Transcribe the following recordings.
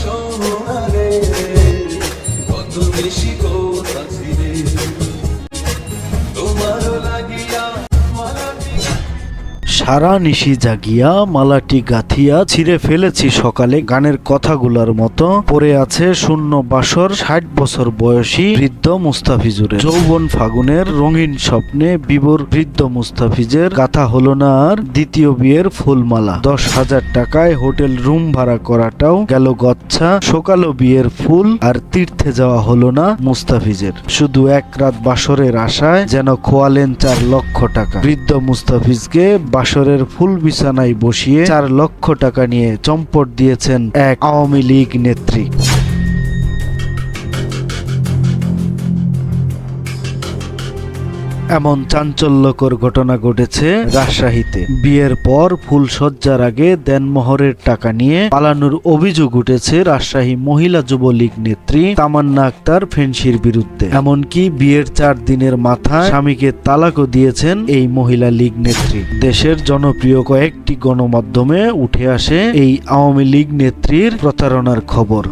সোনারে কত বেশি কথা ছিলে। সারা নিশি জাগিয়া মালাটি গাথিয়া ছিঁড়ে ফেলেছি সকালে। গানের কথাগুলোর মতো পড়ে আছে শূন্য বাসর ষাট বছর বয়সী বৃদ্ধ মুস্তাফিজুরের। যৌবন ফাগুনের রঙিন স্বপ্নে বিবর বৃদ্ধ মুস্তাফিজের। গাথা হলো না আর দ্বিতীয় বিয়ের ফুলমালা। দশ হাজার টাকায় হোটেল রুম ভাড়া করাটাও গেল গচ্ছা। সকালও বিয়ের ফুল আর তীর্থে যাওয়া হলো না মুস্তাফিজের। শুধু এক রাত বাসরের আশায় যেন খোয়ালেন চার লক্ষ টাকা। বৃদ্ধ মুস্তাফিজকে বাসরের ফুল বিছানায় বসিয়ে চার লক্ষ টাকা নিয়ে চম্পট দিয়েছেন এক আওয়ামী লীগ নেত্রী। এমন চাঞ্চল্যকর ঘটনা ঘটেছে রাজশাহীতে। বিয়ের পর ফুল সজ্জার আগে দেনমোহরের টাকা নিয়ে পালানোর অভিযোগ উঠেছে রাজশাহী মহিলা যুবলীগ নেত্রী তামান্না আক্তার ফেন্সির বিরুদ্ধে। এমনকি বিয়ের চার দিনের মাথায় স্বামীকে তালাকও দিয়েছেন এই মহিলা লীগ নেত্রী। দেশের জনপ্রিয় কয়েকটি গণমাধ্যমে উঠে আসে এই আওয়ামী লীগ নেত্রীর প্রতারণার খবর।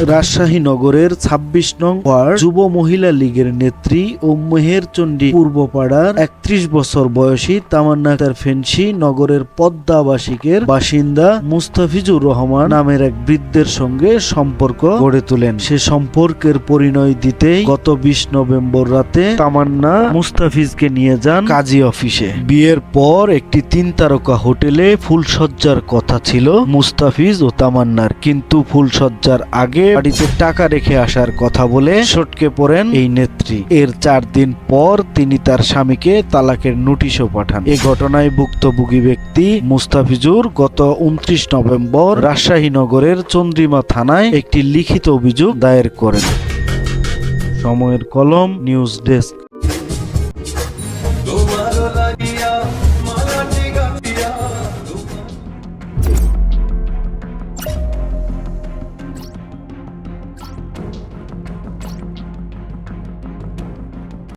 রাজশাহী নগরের ২৬ নং ওয়ার্ড যুব মহিলা লীগের নেত্রী ও মেহেরচণ্ডী পূর্বপাড়ার একত্রিশ বছর বয়সী তামান্না আক্তার ফেন্সি নগরের পদ্মাবাসিকের বাসিন্দা মুস্তাফিজুর রহমান নামের এক বৃদ্ধের সঙ্গে সম্পর্ক গড়ে তোলেন। সে সম্পর্কের পরিণয় দিতেই গত বিশ নভেম্বর রাতে তামান্না মুস্তাফিজকে নিয়ে যান কাজী অফিসে। বিয়ের পর একটি তিন তারকা হোটেলে ফুলসজ্জার কথা ছিল মুস্তাফিজ ও তামান্নার। কিন্তু ফুলসজ্জার আগে বাড়িতে টাকা রেখে আসার কথা বলে সটকে পড়েন এই নেত্রী। এর চার দিন পর তিনি তার স্বামীকে তালাকের নোটিশও পাঠান। এ ঘটনায় ভুক্তভোগী ব্যক্তি মুস্তাফিজুর গত উনত্রিশ নভেম্বর রাজশাহী নগরের চন্দ্রিমা থানায় একটি লিখিত অভিযোগ দায়ের করেন। সময়ের কলম নিউজ ডেস্ক।